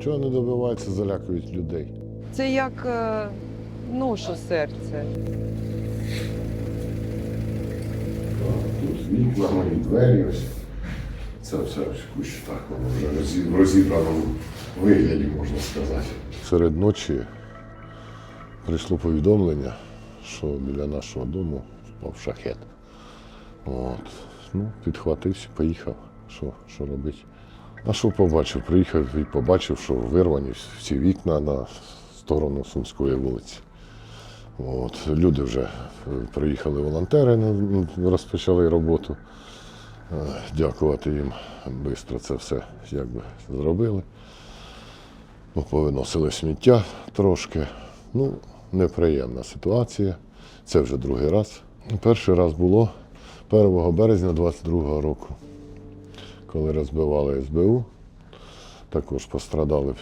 Чого не добиваються, залякують людей. Це як е, серце. Тут вікна, мої двері ось. Це все в кущах, воно вже розі- в розібраному вигляді, можна сказати. Серед ночі прийшло повідомлення, що біля нашого дому впав шахет. От. Ну, підхватився, поїхав. Що, що робити? А що побачив? Приїхав і побачив, що вирвані всі вікна на сторону Сумської вулиці. От. Люди вже е, приїхали волонтери, ну, розпочали роботу. Е, Дякувати їм. Швидко це все якби зробили. Ну, повиносили сміття трошки. Ну, неприємна ситуація. Це вже другий раз. Перший раз було 1 березня 22 року, коли розбивали СБУ. Також пострадали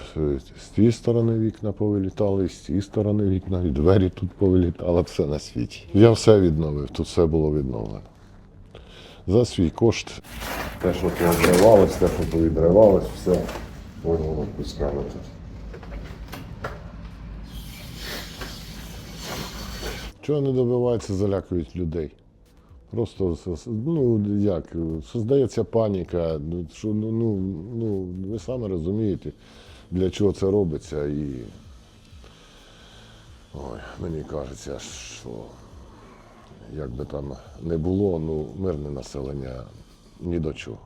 з тієї сторони вікна повилітали, з цієї сторони вікна, і двері тут повилітали, все на світі. Я все відновив, тут все було відновлено. За свій кошт. Те, що повідривалось, те, що повідривалось, все воно пускали тут. Чого не добиваються, залякують людей. Просто ну як, создається паніка. Ну, що, ну, ну, ну, ви самі розумієте, для чого це робиться. І ой, мені кажеться, що як би там не було, ну, мирне населення ні до чого.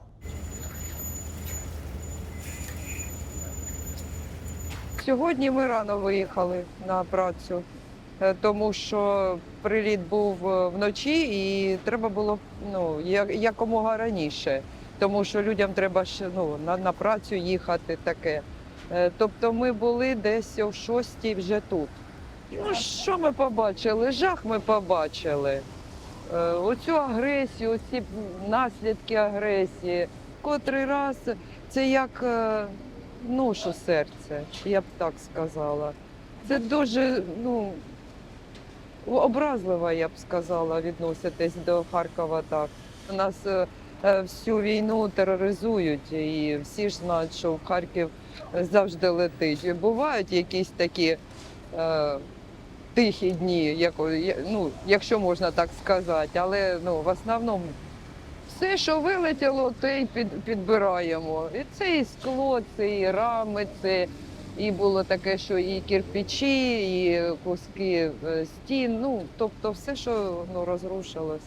Сьогодні ми рано виїхали на працю, тому що приліт був е, вночі і треба було ну, якомога раніше, тому що людям треба ще ну, на, на працю їхати таке. Е, Тобто ми були десь о шостій вже тут. Ну, що ми побачили? Жах ми побачили. Е, Оцю агресію, оці наслідки агресії. Котрий раз це як е, нож у серце, я б так сказала. Це дуже ну, образливо, я б сказала, відноситись до Харкова так. У нас е, е, всю війну тероризують, і всі ж знають, що в Харків завжди летить. І Бувають якісь такі е, тихі дні, як, ну, якщо можна так сказати, але ну, в основному все, що вилетіло, те й під, підбираємо. І це і скло, це і рами, це і було таке, що і кирпичі, і куски е, стін. Ну, тобто все, що ну, розрушилось.